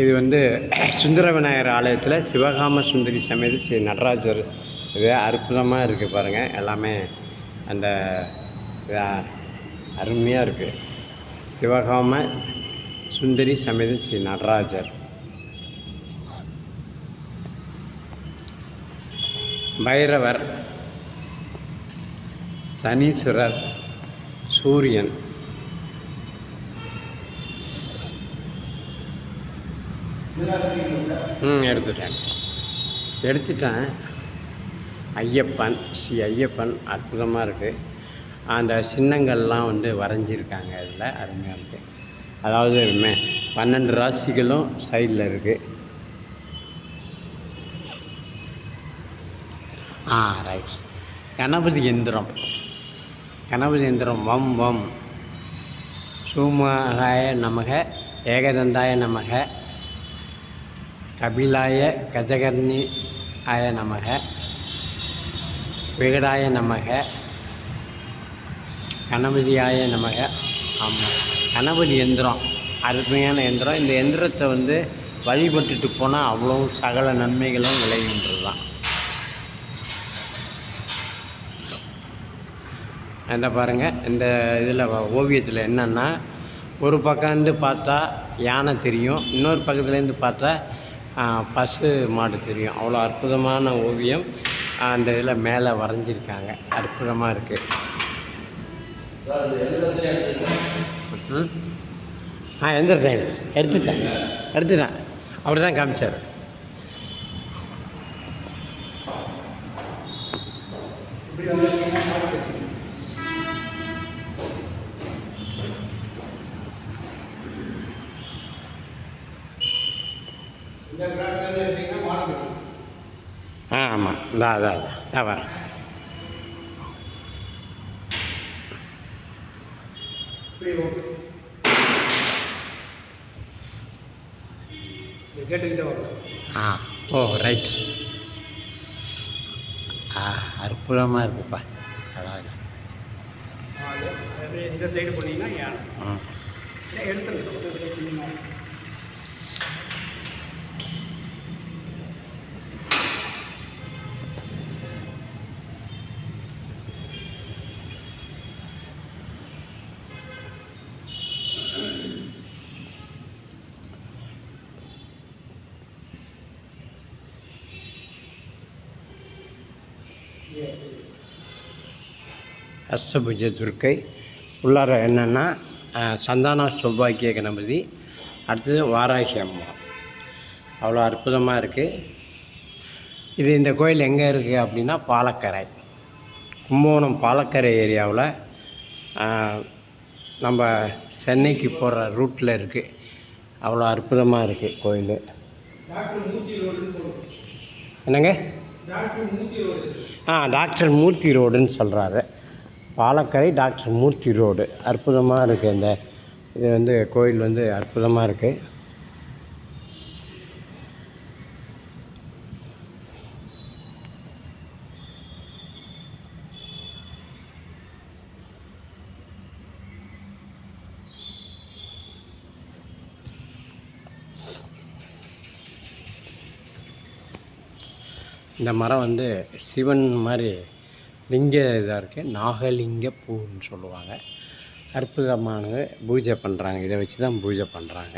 இது வந்து சுந்தர விநாயகர் ஆலயத்தில் சிவகாம சுந்தரி சமேத ஸ்ரீ நடராஜர். இது அற்புதமாக இருக்குது பாருங்கள் எல்லாமே அந்த அருமையாக இருக்குது சிவகாம சுந்தரி சமேத ஸ்ரீ நடராஜர். பைரவர் சனீஸ்வரர் சூரியன். ம் எடுத்துட்டேன். எடுத்துட்டேன். ஐயப்பன் ஸ்ரீ ஐயப்பன் அற்புதமாக இருக்குது அந்த சின்னங்கள்லாம் வந்து வரைஞ்சிருக்காங்க அதில் அருமையாக இருக்குது அதாவது மே பன்னெண்டு ராசிகளும் சைடில் இருக்குது ஆ ரைட் கணபதி எந்திரம். கணபதி எந்திரம் வம் வம். சூமகாய நமக ஏகதந்தாய நமக. கபிலாய கஜகர்ணி ஆய நமக விகடாய நமக கணபதியாய நமக. ஆமாம் கணபதி எந்திரம் அருமையான எந்திரம். இந்த எந்திரத்தை வந்து வழிபட்டுட்டு போனால் அவ்வளோ சகல நன்மைகளும் விளைகின்றது தான் என்ன பாருங்கள் இந்த இதில் ஓவியத்தில் என்னென்னா ஒரு பக்கம் இருந்து பார்த்தா யானை தெரியும் இன்னொரு பக்கத்துலேருந்து பார்த்தா பசு மாடு தெரியும். அவ்வளோ அற்புதமான ஓவியம். அந்த இதில் மேலே வரைஞ்சிருக்காங்க. அற்புதமாக இருக்குது ம். ஆ எந்திரத்தேன் எடுத்து. எடுத்துட்டேன். எடுத்துட்டேன். அப்படி தான் காமிச்சார். ஆ ஆமாம் இந்தா அதான் ஆ ஓ ரைட் ஆ அற்புதமாக இருக்குப்பா. அழகா. இந்த சைடு போனீங்கன்னா யானை அஷ்டபுஜ துர்க்கை உள்ளார என்னென்னா சந்தான சௌபாக்கிய கணபதி அடுத்தது வாராகி அம்மா. அவ்வளோ அற்புதமாக இருக்குது இது இந்த கோயில் எங்கே இருக்குது அப்படின்னா பாலக்கரை. கும்பகோணம் பாலக்கரை ஏரியாவில் நம்ம சென்னைக்கு போகிற ரூட்டில் இருக்குது அவ்வளோ அற்புதமாக இருக்குது கோயில். என்னங்க? ஆ டாக்டர் மூர்த்தி ரோடுன்னு சொல்கிறாரு பாலக்கரை டாக்டர் மூர்த்தி ரோடு. அற்புதமாக இருக்குது இந்த இது வந்து கோயில் வந்து அற்புதமாக இருக்குது இந்த மரம் வந்து சிவன் மாதிரி லிங்க இதாக இருக்குது நாகலிங்க பூன்னு சொல்லுவாங்க. அற்புதமானது. பூஜை பண்ணுறாங்க இதை வச்சு தான் பூஜை பண்ணுறாங்க